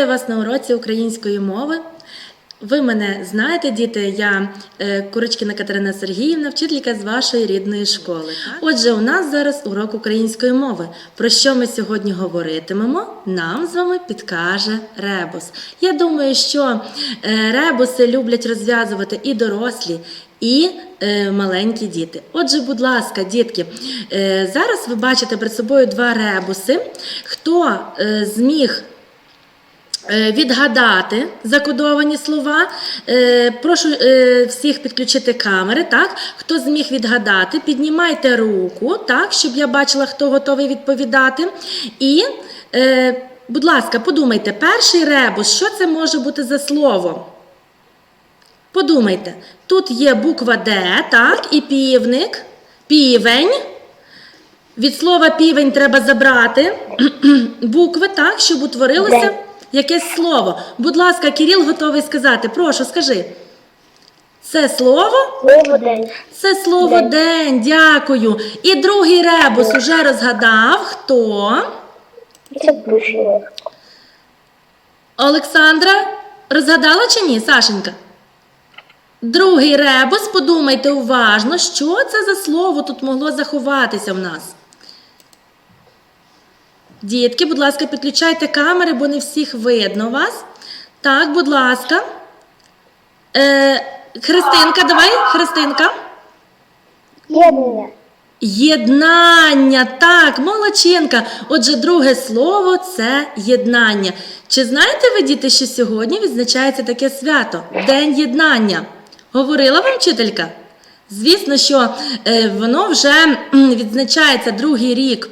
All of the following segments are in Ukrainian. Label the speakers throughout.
Speaker 1: Вітаю вас на уроці української мови. Ви мене знаєте, діти, я е, Курочкіна Катерина Сергіївна, вчителька з вашої рідної школи. Отже, у нас зараз урок української мови. Про що ми сьогодні говоритимемо, нам з вами підкаже ребус. Я думаю, що е, ребуси люблять розв'язувати і дорослі, і е, маленькі діти. Отже, будь ласка, дітки, е, зараз ви бачите перед собою два ребуси. Хто е, зміг відгадати закодовані слова. Е, Прошу е, всіх підключити камери. Так? Хто зміг відгадати, піднімайте руку, так, щоб я бачила, хто готовий відповідати. І, е, будь ласка, подумайте, перший ребус, що це може бути за слово? Подумайте, тут є буква Д, так, і півник, півень. Від слова півень треба забрати букви, так, щоб утворилося. Якесь слово. Будь ласка, Кирил готовий сказати. Прошу, скажи. Це слово?
Speaker 2: Слово день.
Speaker 1: Це слово
Speaker 2: День.
Speaker 1: день. Дякую. І другий ребус уже розгадав. Хто?
Speaker 2: Це плюшево.
Speaker 1: Олександра розгадала чи ні, Сашенька? Другий ребус, подумайте уважно, що це за слово тут могло заховатися в нас. Дітки, будь ласка, підключайте камери, бо не всіх видно вас. Так, будь ласка. Е, Христинка, давай, Христинка.
Speaker 2: Єднання.
Speaker 1: Єднання, так, молодчинка. Отже, друге слово це єднання. Чи знаєте ви, діти, що сьогодні відзначається таке свято День єднання? Говорила вам вчителька? Звісно, що е, воно вже відзначається другий рік.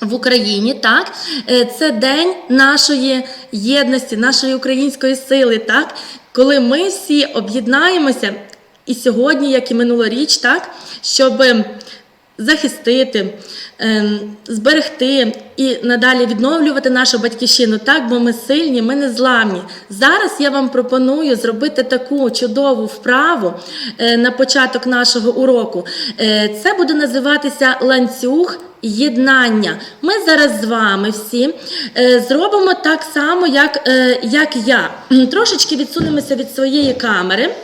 Speaker 1: В Україні, так, Е, це день нашої єдності, нашої української сили, так, коли ми всі об'єднаємося і сьогодні, як і минулоріч, так, щоб захистити, ем, зберегти і надалі відновлювати нашу батьківщину, так, бо ми сильні, ми не зламні. Зараз я вам пропоную зробити таку чудову вправу е, на початок нашого уроку. Е, Це буде називатися ланцюг. Єднання. Ми зараз з вами всі е, зробимо так само, як, е, як я. Трошечки відсунемося від своєї камери.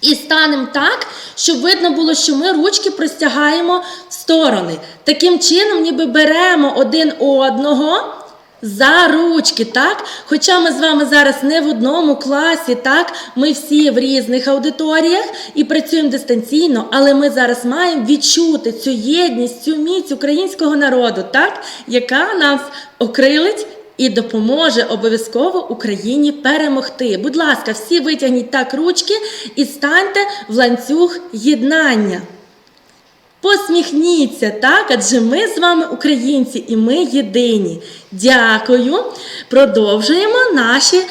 Speaker 1: І станемо так, щоб видно було, що ми ручки простягаємо в сторони. Таким чином, ніби беремо один одного за ручки, так? Хоча ми з вами зараз не в одному класі, так? Ми всі в різних аудиторіях і працюємо дистанційно, але ми зараз маємо відчути цю єдність, цю міць українського народу, так? Яка нас окрилить і допоможе обов'язково Україні перемогти. Будь ласка, всі витягніть так ручки і станьте в ланцюг єднання. Посміхніться, так, адже ми з вами українці і ми єдині. Дякую. Продовжуємо наші,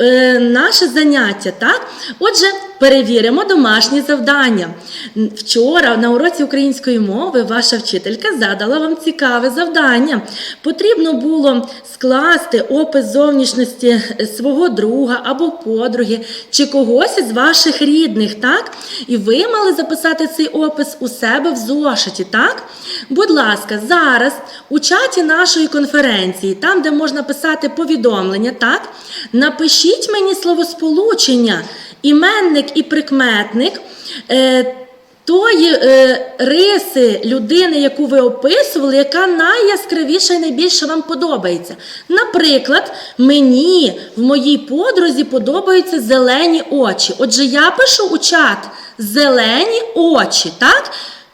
Speaker 1: е, наше заняття. Так? Отже, перевіримо домашні завдання. Вчора на уроці української мови ваша вчителька задала вам цікаве завдання. Потрібно було скласти опис зовнішності е, свого друга або подруги чи когось із ваших рідних, так? І ви мали записати цей опис у себе в зошиті, так? Будь ласка, зараз у чаті нашої конференції, там, де можна писати повідомлення, так? Напишіть мені словосполучення, іменник і прикметник. Е, тої е, риси людини, яку ви описували, яка найяскравіша і найбільше вам подобається. Наприклад, мені в моїй подрузі подобаються зелені очі. Отже, я пишу у чат зелені очі. Так?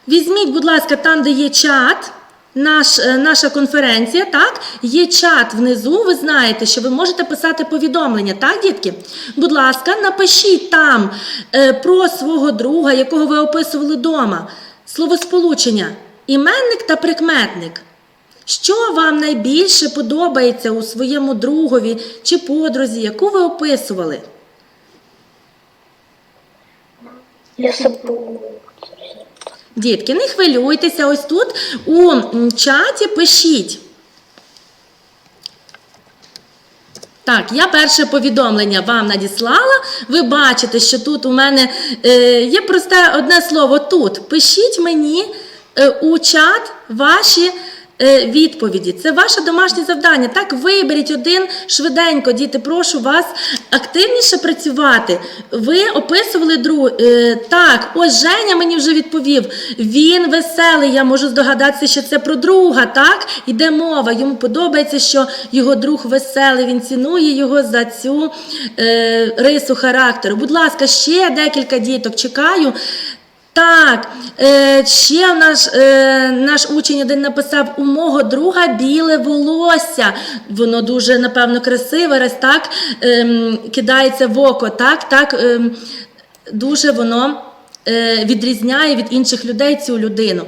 Speaker 1: Візьміть, будь ласка, там, де є чат. Наш, е, наша конференція, так, є чат внизу. Ви знаєте, що ви можете писати повідомлення, так, дітки? Будь ласка, напишіть там е, про свого друга, якого ви описували вдома. Словосполучення, іменник та прикметник. Що вам найбільше подобається у своєму другові чи подрузі, яку ви описували?
Speaker 2: Я забув.
Speaker 1: Дітки, не хвилюйтеся, ось тут у чаті пишіть. Так, я перше повідомлення вам надіслала. Ви бачите, що тут у мене е, є просте одне слово тут. Пишіть мені е, у чат ваші відповіді. Це ваше домашнє завдання. Так, виберіть один швиденько, діти. Прошу вас активніше працювати. Ви описували другу. Е, так, ось Женя мені вже відповів. Він веселий. Я можу здогадатися, що це про друга. Так, іде мова. Йому подобається, що його друг веселий. Він цінує його за цю е, рису характеру. Будь ласка, ще декілька діток. Чекаю. Так, е, ще наш, е, наш учень один написав: у мого друга біле волосся. Воно дуже, напевно, красиве, раз так ем, кидається в око. Так, так, ем, дуже воно. Е, Відрізняє від інших людей цю людину.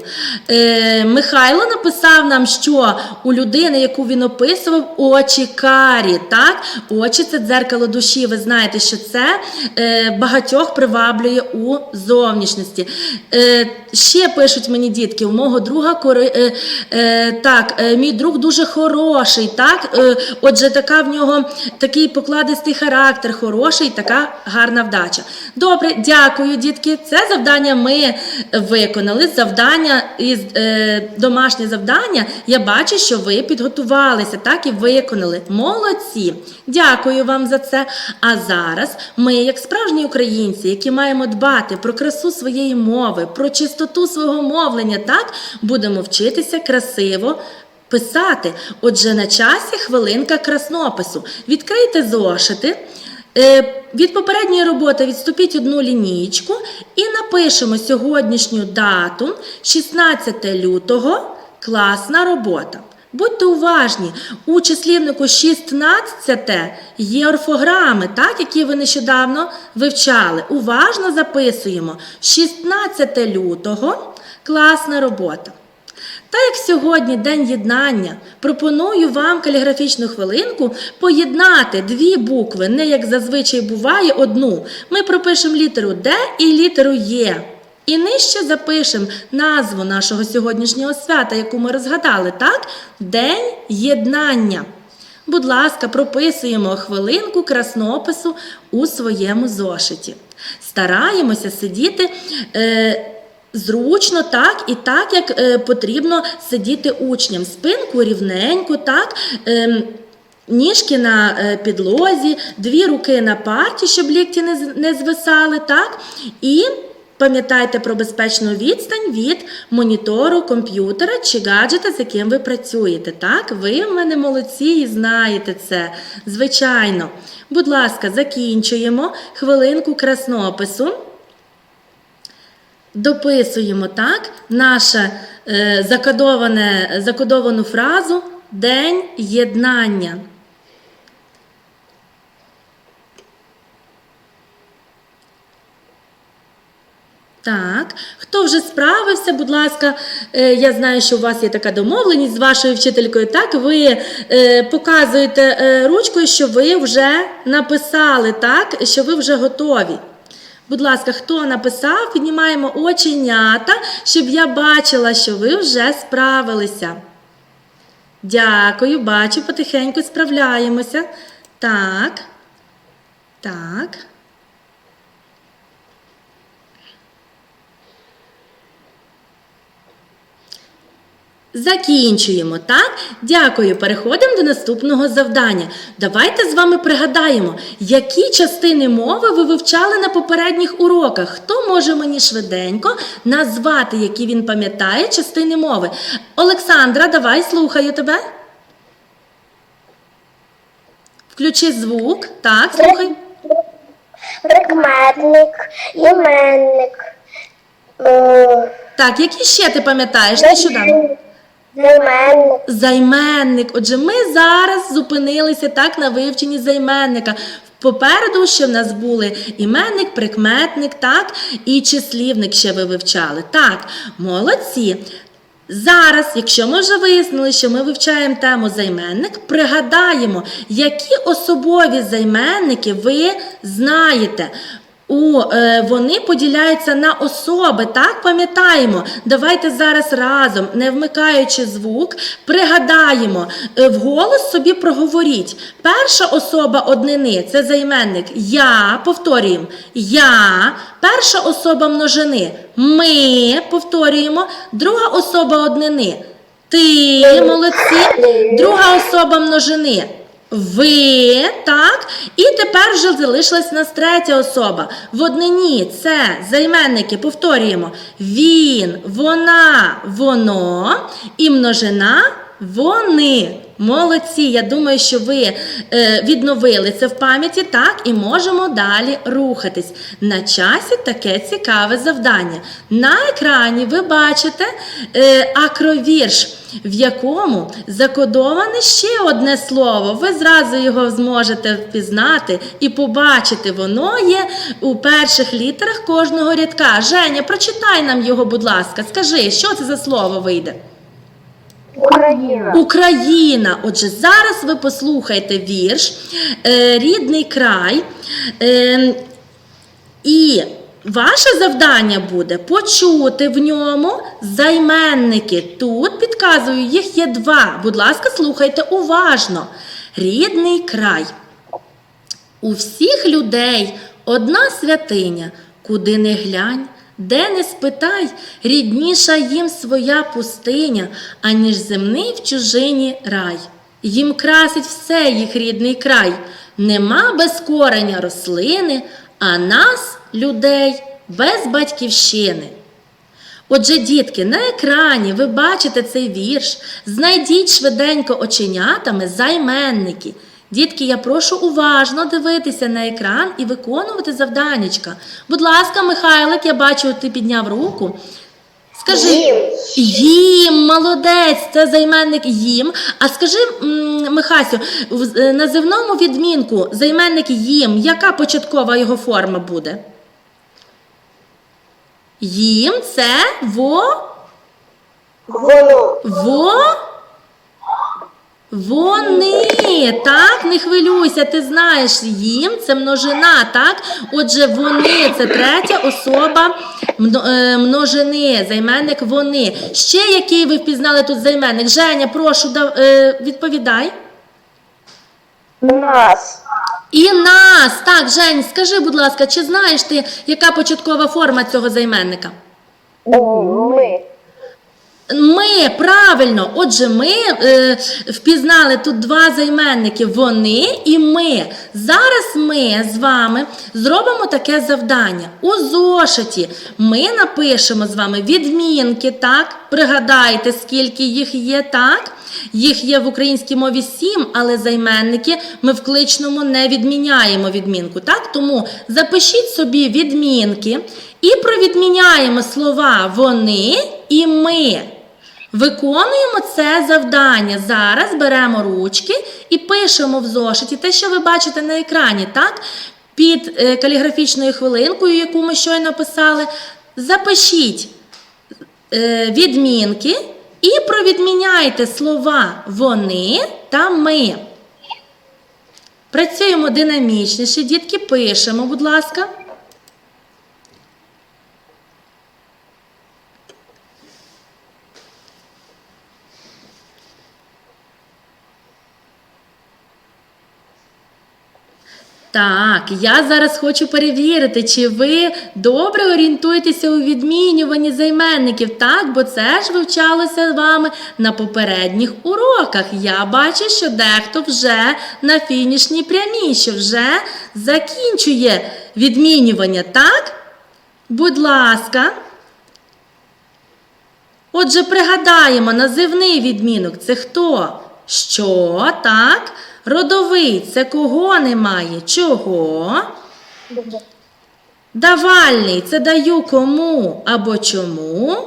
Speaker 1: Е, Михайло написав нам, що у людини, яку він описував, очі карі. Так? Очі це дзеркало душі. Ви знаєте, що це е, багатьох приваблює у зовнішності. Ще пишуть мені дітки, у мого друга так, мій друг дуже хороший. Так? Отже, така в нього такий покладистий характер, хороший, така гарна вдача. Добре, дякую, дітки. Це завдання ми виконали. Завдання із е, домашнє завдання. Я бачу, що ви підготувалися, так і виконали. Молодці. Дякую вам за це. А зараз ми, як справжні українці, які маємо дбати про красу своєї мови, про чистоту свого мовлення, так будемо вчитися красиво. Писати, отже, на часі хвилинка краснопису. Відкрийте зошити. Е, Від попередньої роботи відступіть одну лінійку і напишемо сьогоднішню дату 16 лютого. Класна робота. Будьте уважні, у числівнику 16 є орфограми, так, які ви нещодавно вивчали. Уважно записуємо 16 лютого. Класна робота. Та як сьогодні День єднання, пропоную вам каліграфічну хвилинку поєднати дві букви, не як зазвичай буває одну. Ми пропишемо літеру Д і літеру Є. І нижче запишемо назву нашого сьогоднішнього свята, яку ми розгадали, так? День єднання. Будь ласка, прописуємо хвилинку краснопису у своєму зошиті. Стараємося сидіти. Е, Зручно, так, і так, як е, потрібно сидіти учням. Спинку рівненько, так. ем, Ніжки на е, підлозі, дві руки на парті, щоб лікті не, не звисали, так? І пам'ятайте про безпечну відстань від монітору комп'ютера чи гаджета, з яким ви працюєте. Так? Ви в мене молодці і знаєте це. Звичайно. Будь ласка, закінчуємо хвилинку краснопису. Дописуємо так нашу е, закодовану фразу День єднання. Так, хто вже справився, будь ласка, е, я знаю, що у вас є така домовленість з вашою вчителькою. Так, ви е, показуєте е, ручкою, що ви вже написали, так, що ви вже готові. Будь ласка, хто написав, піднімаємо оченята, щоб я бачила, що ви вже справилися. Дякую, бачу, потихеньку справляємося. Так. Так. Закінчуємо, так? Дякую. Переходимо до наступного завдання. Давайте з вами пригадаємо, які частини мови ви вивчали на попередніх уроках. Хто може мені швиденько назвати, які він пам'ятає частини мови? Олександра, давай слухаю тебе. Включи звук. Так, слухай.
Speaker 2: Прикметник, іменник, е,
Speaker 1: Так, які ще ти пам'ятаєш? Нещодавно.
Speaker 2: Займенник,
Speaker 1: Займенник. Отже, ми зараз зупинилися так на вивченні займенника. Попереду ще в нас були іменник, прикметник, так, і числівник ще ви вивчали. Так, молодці. Зараз, якщо ми вже вияснили, що ми вивчаємо тему займенник, пригадаємо, які особові займенники ви знаєте. У, е, вони поділяються на особи, так пам'ятаємо. Давайте зараз разом, не вмикаючи звук, пригадаємо, е, вголос собі проговоріть. Перша особа однини це займенник я, повторюємо, я, перша особа множини ми, повторюємо, друга особа однини. Ти, молодці. Друга особа множини. Ви, так? І тепер вже залишилась нас третя особа. В однині це займенники, повторюємо. Він, вона, воно і множина вони. Молодці. Я думаю, що ви е, відновили це в пам'яті, так, і можемо далі рухатись. На часі таке цікаве завдання. На екрані ви бачите е, акровірш, в якому закодоване ще одне слово. Ви зразу його зможете впізнати і побачити. Воно є у перших літерах кожного рядка. Женя, прочитай нам його, будь ласка. Скажи, що це за слово вийде?
Speaker 2: Україна.
Speaker 1: Україна. Отже, зараз ви послухайте вірш е, Рідний край. Е, і ваше завдання буде почути в ньому займенники. Тут підказую, їх є два. Будь ласка, слухайте уважно. Рідний край. У всіх людей одна святиня, куди не глянь, де не спитай, рідніша їм своя пустиня, аніж земний в чужині рай. Їм красить все їх рідний край, нема без кореня рослини, а нас, людей, без батьківщини. Отже, дітки, на екрані ви бачите цей вірш. Знайдіть швиденько оченятами займенники. Дітки, я прошу уважно дивитися на екран і виконувати завданнячка. Будь ласка, Михайлик, я бачу, ти підняв руку. Скажи
Speaker 2: Їм.
Speaker 1: їм, молодець, це займенник їм. А скажи, Михасю, в е, називному відмінку займенник їм, яка початкова його форма буде? Їм це во.
Speaker 2: Воно.
Speaker 1: Во? Вони, так, не хвилюйся, ти знаєш, їм це множина, так? Отже, вони це третя особа е, множини, займенник вони. Ще який ви впізнали тут займенник? Женя, прошу, е, відповідай.
Speaker 2: Нас.
Speaker 1: І нас. Так, Жень, скажи, будь ласка, чи знаєш ти, яка початкова форма цього займенника?
Speaker 2: Ми.
Speaker 1: Ми правильно, отже, ми е, впізнали тут два займенники вони і ми. Зараз ми з вами зробимо таке завдання. У зошиті ми напишемо з вами відмінки, так? Пригадайте, скільки їх є, так? Їх є в українській мові сім, але займенники ми в кличному не відміняємо відмінку. Так? Тому запишіть собі відмінки і провідміняємо слова вони і ми. Виконуємо це завдання. Зараз беремо ручки і пишемо в зошиті те, що ви бачите на екрані, так? Під е, каліграфічною хвилинкою, яку ми щойно писали, запишіть е, відмінки і провідміняйте слова вони та ми. Працюємо динамічніше, дітки, пишемо, будь ласка. Так, я зараз хочу перевірити, чи ви добре орієнтуєтеся у відмінюванні займенників, так, бо це ж вивчалося з вами на попередніх уроках. Я бачу, що дехто вже на фінішній прямій, що вже закінчує відмінювання, так? Будь ласка. Отже, пригадаємо, називний відмінок це хто? Що, так? Родовий це кого немає? Чого? Давальний це даю кому або чому.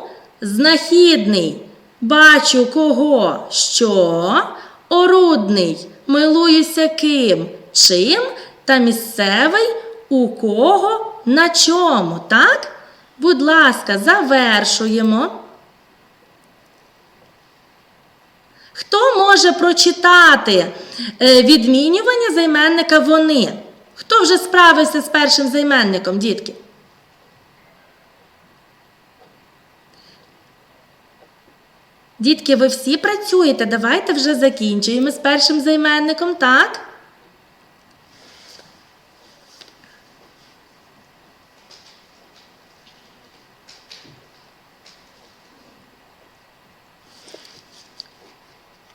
Speaker 1: Знахідний бачу кого, що. Орудний милуюся ким, чим та місцевий у кого на чому, так? Будь ласка, завершуємо. Хто може прочитати е, відмінювання займенника вони? Хто вже справився з першим займенником, дітки? Дітки, ви всі працюєте. Давайте вже закінчуємо з першим займенником, так?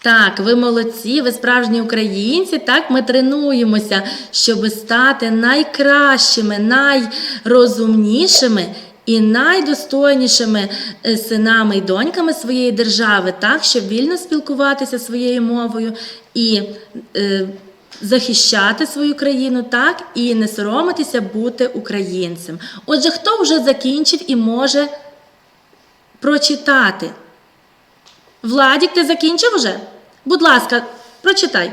Speaker 1: Так, ви молодці, ви справжні українці. Так, ми тренуємося, щоб стати найкращими, найрозумнішими і найдостойнішими е, синами і доньками своєї держави, так, щоб вільно спілкуватися своєю мовою і е, захищати свою країну, так, і не соромитися бути українцем. Отже, хто вже закінчив і може прочитати? Владік, ти закінчив уже? Будь ласка, прочитай.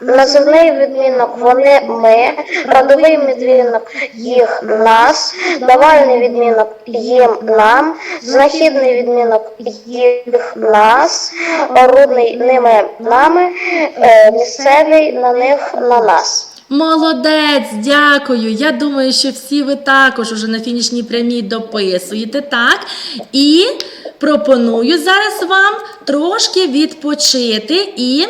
Speaker 2: Називний відмінок. Вони ми, родовий відмінок. Їх нас, давальний відмінок. Їм нам, знахідний відмінок. Їх нас, орудний ними нами, е, місцевий на них на нас.
Speaker 1: Молодець, дякую. Я думаю, що всі ви також уже на фінішній прямій дописуєте, так? І пропоную зараз вам трошки відпочити і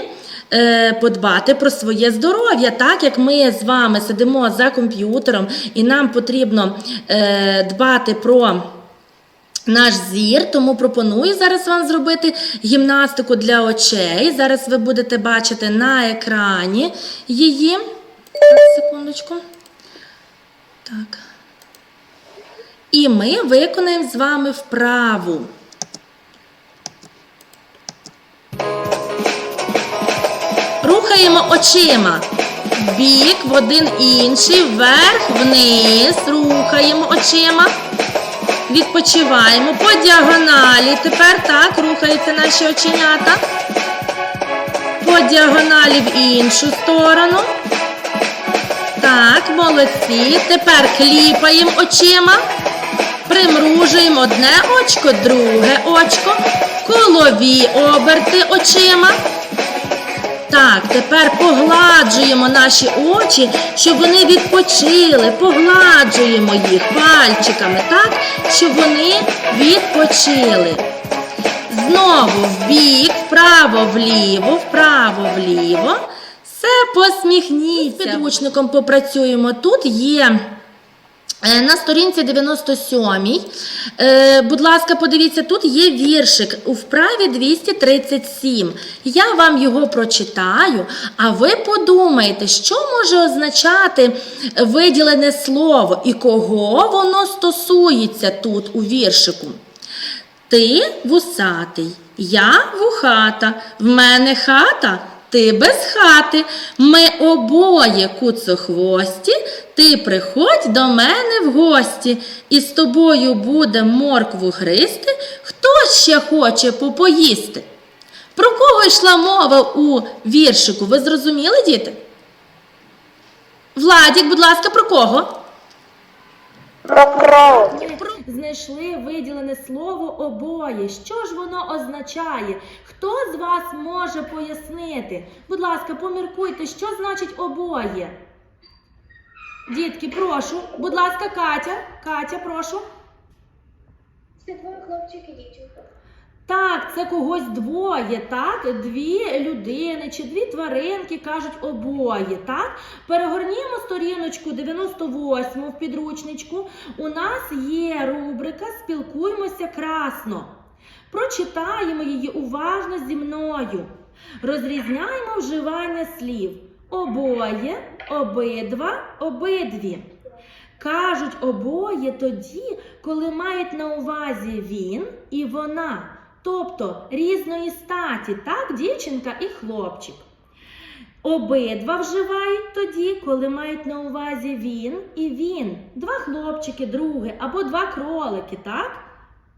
Speaker 1: е, подбати про своє здоров'я, так як ми з вами сидимо за комп'ютером, і нам потрібно е, дбати про. Наш зір, тому пропоную зараз вам зробити гімнастику для очей. Зараз ви будете бачити на екрані її. Секундочку. Так. І ми виконаємо з вами вправу. Рухаємо очима. Бік, в один інший, вверх, вниз. Рухаємо очима. Відпочиваємо по діагоналі. Тепер так рухаються наші оченята. По діагоналі в іншу сторону. Так, молодці. Тепер кліпаємо очима. Примружуємо одне очко, друге очко. Колові оберти очима. Так, тепер погладжуємо наші очі, щоб вони відпочили. Погладжуємо їх пальчиками, так, щоб вони відпочили. Знову в бік, вправо, вліво, вправо, вліво. Все посміхніться. Підручником попрацюємо. Тут є. е, На сторінці 97. Е, будь ласка, подивіться, тут є віршик у вправі 237. Я вам його прочитаю, а ви подумайте, що може означати виділене слово і кого воно стосується тут у віршику. Ти вусатий, я вухата, в мене хата, ти без хати. Ми обоє куцохвості, ти приходь до мене в гості, і з тобою буде моркву гристи, хто ще хоче попоїсти. Про кого йшла мова у віршику? Ви зрозуміли, діти? Владік, будь ласка, про кого?
Speaker 2: Про.
Speaker 1: Знайшли виділене слово обоє. Що ж воно означає? Хто з вас може пояснити? Будь ласка, поміркуйте, що значить обоє. Дітки, прошу. Будь ласка, Катя. Катя, прошу.
Speaker 2: Це двоє хлопчик і дівчинка.
Speaker 1: Так, це когось двоє, так? Дві людини чи дві тваринки кажуть обоє, так? Перегорнімо сторіночку 98 в підручничку. У нас є рубрика Спілкуємося красно. Прочитаємо її уважно зі мною. Розрізняємо вживання слів. Обоє, обидва, обидві. Кажуть обоє тоді, коли мають на увазі він і вона, тобто різної статі, так, дівчинка і хлопчик. Обидва вживають тоді, коли мають на увазі він і він. Два хлопчики, друге, або два кролики, так?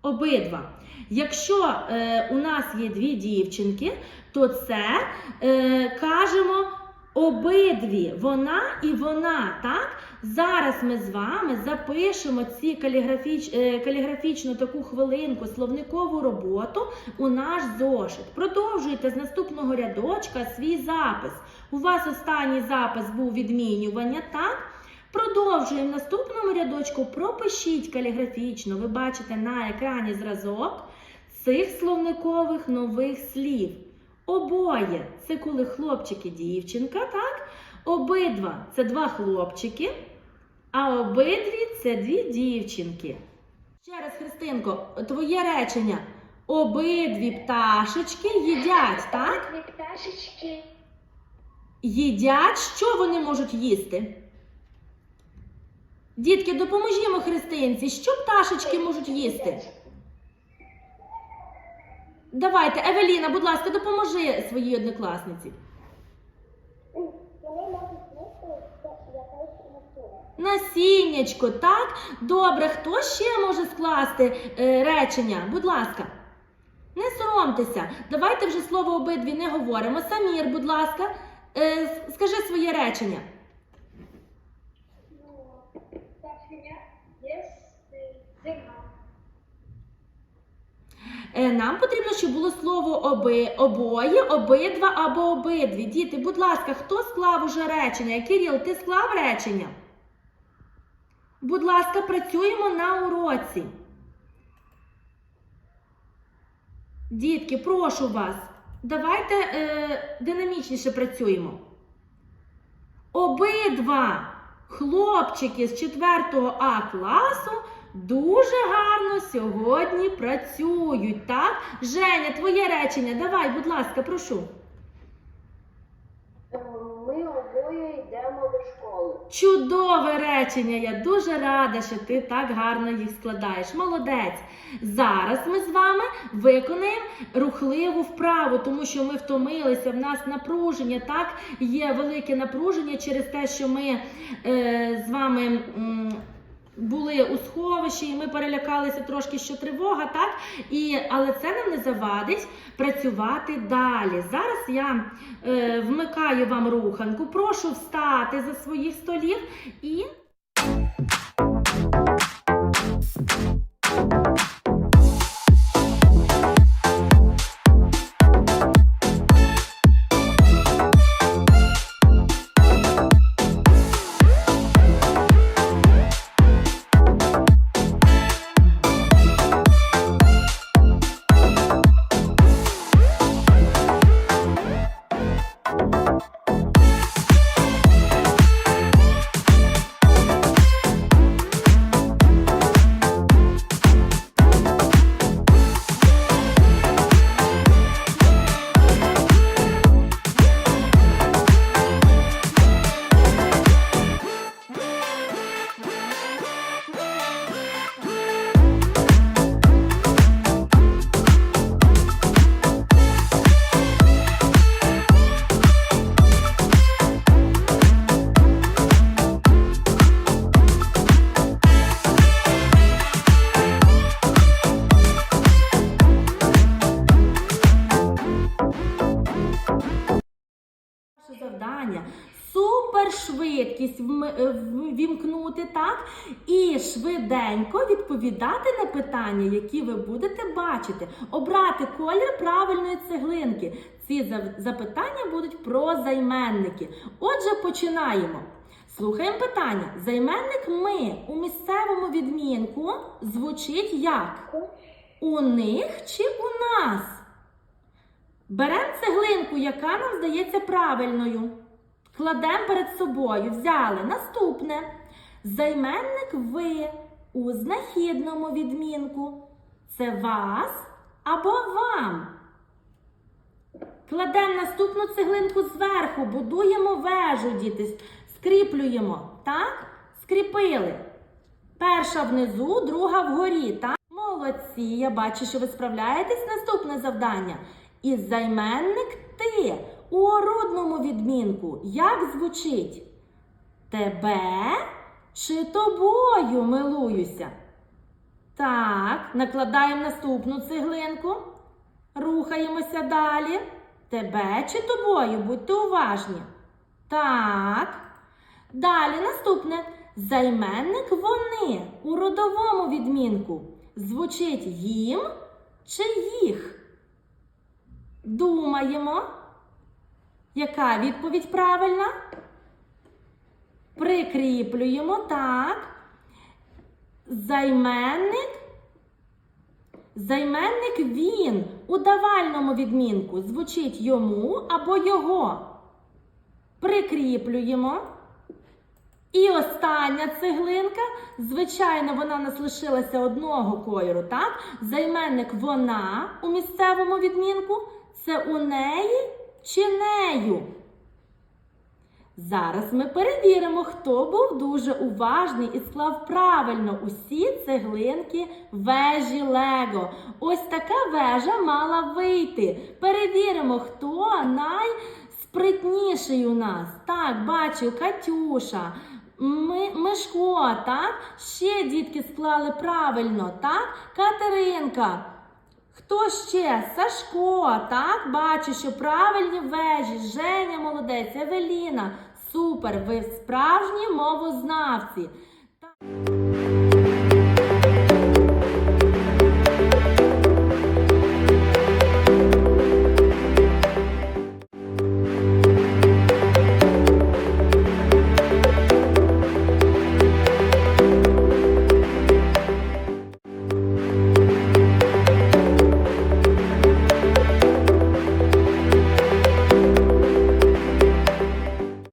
Speaker 1: Обидва. Якщо е, у нас є дві дівчинки, то це е, кажемо обидві, вона і вона, так? Зараз ми з вами запишемо ці каліграфіч, е, каліграфічну таку хвилинку, словникову роботу у наш зошит. Продовжуйте з наступного рядочка свій запис. У вас останній запис був відмінювання, так? Продовжуємо в наступному рядочку. Пропишіть каліграфічно. Ви бачите на екрані зразок цих словникових нових слів. Обоє це коли хлопчик і дівчинка, так? Обидва це два хлопчики, а обидві це дві дівчинки. Ще раз, Христинко, твоє речення. Обидві пташечки їдять, так?
Speaker 2: Дві пташечки.
Speaker 1: Їдять, що вони можуть їсти? Дітки, допоможімо Христинці, що пташечки можуть їсти? Давайте, Евеліна, будь ласка, допоможи своїй однокласниці. Насіннячко, так? Добре, хто ще може скласти е, речення? Будь ласка. Не соромтеся. Давайте вже слово обидві не говоримо. Самір, будь ласка, е, скажи своє речення.
Speaker 2: Пташеня є зима.
Speaker 1: Е, Нам потрібно, щоб було слово оби, обоє, обидва або обидві. Діти, будь ласка, хто склав уже речення? Кирил, ти склав речення? Будь ласка, працюємо на уроці. Дітки, прошу вас, давайте е, динамічніше працюємо. Обидва хлопчики з 4 А класу дуже гарно сьогодні працюють, так? Женя, твоє речення, давай, будь ласка, прошу.
Speaker 2: Ми обоє йдемо до школи.
Speaker 1: Чудове речення. Я дуже рада, що ти так гарно їх складаєш. Молодець. Зараз ми з вами виконаємо рухливу вправу, тому що ми втомилися. В нас напруження, так є велике напруження через те, що ми е, з вами. м, були у сховищі, і ми перелякалися трошки, що тривога, так? І, але це нам не завадить працювати далі. Зараз я е, вмикаю вам руханку, прошу встати за своїх столів і. Е, в- ввімкнути, так? І швиденько відповідати на питання, які ви будете бачити. Обрати колір правильної цеглинки. Ці запитання будуть про займенники. Отже, починаємо. Слухаємо питання. Займенник ми у місцевому відмінку звучить як? У них чи у нас? Беремо цеглинку, яка нам здається правильною. Кладемо перед собою. Взяли. Наступне. Займенник ви у знахідному відмінку. Це вас або вам. Кладемо наступну цеглинку зверху, будуємо вежу, діти, скріплюємо. Так? Скріпили. Перша внизу, друга вгорі. Так? Молодці, я бачу, що ви справляєтесь. Наступне завдання. І займенник ти у орудному відмінку. Як звучить? Тебе чи тобою милуюся? Так, накладаємо наступну цеглинку. Рухаємося далі. Тебе чи тобою? Будьте уважні. Так. Далі наступне. Займенник вони у родовому відмінку. Звучить їм чи їх? Думаємо. Яка відповідь правильна? Прикріплюємо так. Займенник. Займенник він у давальному відмінку звучить йому або його. Прикріплюємо. І остання цеглинка, звичайно, вона нас лишилася одного кольору, так? Займенник вона у місцевому відмінку. Це у неї чи нею? Зараз ми перевіримо, хто був дуже уважний і склав правильно усі цеглинки вежі Лего. Ось така вежа мала вийти. Перевіримо, хто найспритніший у нас. Так, бачу, Катюша. Ми, Мишко, так? Ще дітки склали правильно, так? Катеринка. Хто ще? Сашко, так? Бачу, що правильні вежі. Женя молодець, Евеліна. Супер, ви справжні мовознавці.